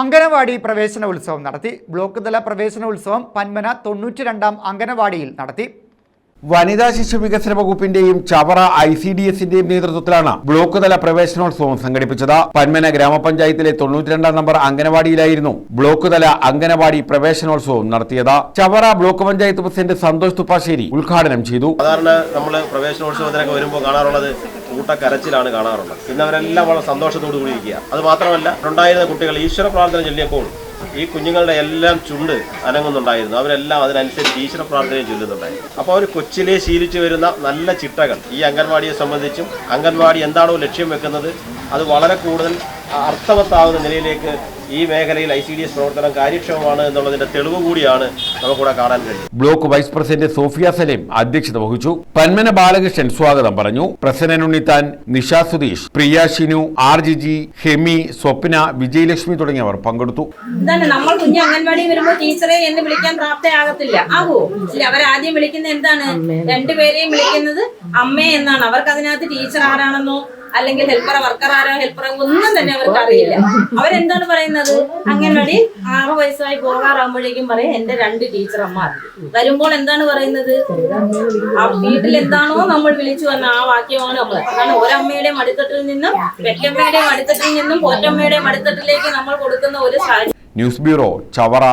അങ്കനവാടി പ്രവേശന ഉത്സവം നടത്തി. ബ്ലോക്ക് തല പ്രവേശന ഉത്സവം പന്മന തൊണ്ണൂറ്റി രണ്ടാം അങ്കനവാടിയിൽ നടത്തി. വനിതാ ശിശു വികസന വകുപ്പിന്റെയും ചവറ ഐ സി ഡി എസിന്റെയും നേതൃത്വത്തിലാണ് ബ്ലോക്ക് തല പ്രവേശനോത്സവം സംഘടിപ്പിച്ചത്. പന്മന ഗ്രാമപഞ്ചായത്തിലെ തൊണ്ണൂറ്റിരണ്ടാം നമ്പർ അംഗനവാടിയിലായിരുന്നു ബ്ലോക്ക് തല അംഗനവാടി പ്രവേശനോത്സവം നടത്തിയത്. ചവറ ബ്ലോക്ക് പഞ്ചായത്ത് പ്രസിഡന്റ് സന്തോഷ് തുപ്പാശ്ശേരി ഉദ്ഘാടനം ചെയ്തു. സാധാരണ നമ്മൾ പ്രവേശനോത്സവത്തിനൊക്കെ വരുമ്പോൾ കാണാറുള്ളത് കൂട്ടക്കരച്ചിലാണ് കാണാറുള്ളത്. ഇന്ന് അവരെല്ലാം വളരെ സന്തോഷത്തോടു കൂടി ഇരിക്കുക. അത് മാത്രമല്ല ഉണ്ടായിരുന്ന കുട്ടികൾ ഈശ്വര പ്രാർത്ഥന ചൊല്ലിയപ്പോൾ ഈ കുഞ്ഞുങ്ങളുടെ എല്ലാം ചുണ്ട് അനങ്ങുന്നുണ്ടായിരുന്നു. അവരെല്ലാം അതിനനുസരിച്ച് ഈശ്വര പ്രാർത്ഥനയും ചൊല്ലുന്നുണ്ടായിരുന്നു. അപ്പോൾ അവർ കൊച്ചിലെ ശീലിച്ചു വരുന്ന നല്ല ചിട്ടകൾ ഈ അംഗൻവാടിയെ സംബന്ധിച്ചും അംഗൻവാടി എന്താണോ ലക്ഷ്യം വെക്കുന്നത് അത് വളരെ കൂടുതൽ അർത്ഥവത്താവുന്ന നിലയിലേക്ക് ഈ മേഖലയിൽ ഐ സി ഡി എസ് പ്രവർത്തനം കാര്യക്ഷമമാണ് എന്നുള്ളതിന്റെ തെളിവ് കൂടിയാണ് നമുക്കിവിടെ കാണാൻ കഴിയും block vice president Sofia Saleem അധ്യക്ഷത വഹിച്ചു. പന്മന ബാലകൃഷ്ണൻ സ്വാഗതം പറഞ്ഞു. Prasannan Unnithan Nisha Sudheesh Priya Shinu R G G Hemi Swapna Vijayalakshmi തുടങ്ങിയവർ പങ്കെടുത്തു. നമ്മൾ കുഞ്ഞ് അംഗൻവാടി വരുമ്പോൾ ടീച്ചറെ എന്ന് വിളിക്കാൻ പ്രാപ്തയാകത്തില്ല. ഇല്ല അവരാദ്യം വിളിക്കുന്നത് എന്താണ്? രണ്ടുപേരെയും വിളിക്കുന്നത് അമ്മ എന്നാണ്. അവർക്ക് അതിനകത്ത് ടീച്ചർ ആരാണെന്നോ അല്ലെങ്കിൽ ഹെൽപ്പർ വർക്കർ ആരോ ഹെൽപ്പർ ഒന്നും തന്നെ അവർക്ക് അറിയില്ല. അവരെന്താണ് പറയുന്നത്? അംഗൻവാടി ആറ് വയസ്സായി പോകാറാകുമ്പോഴേക്കും പറയും എന്റെ രണ്ട് ടീച്ചർമാർ വരുമ്പോൾ എന്താണ് പറയുന്നത്? ആ വീട്ടിൽ എന്താണോ നമ്മൾ വിളിച്ചു വന്ന ആ വാക്യമാണ് നമ്മൾ അതാണ് ഒരമ്മയുടെയും മടിത്തട്ടിൽ നിന്നും പെറ്റമ്മയുടെയും മടിത്തട്ടിൽ നിന്നും പോറ്റമ്മയുടെയും മടിത്തട്ടിലേക്ക് നമ്മൾ കൊടുക്കുന്ന ഒരു സാഹചര്യം. News bureau Chavara.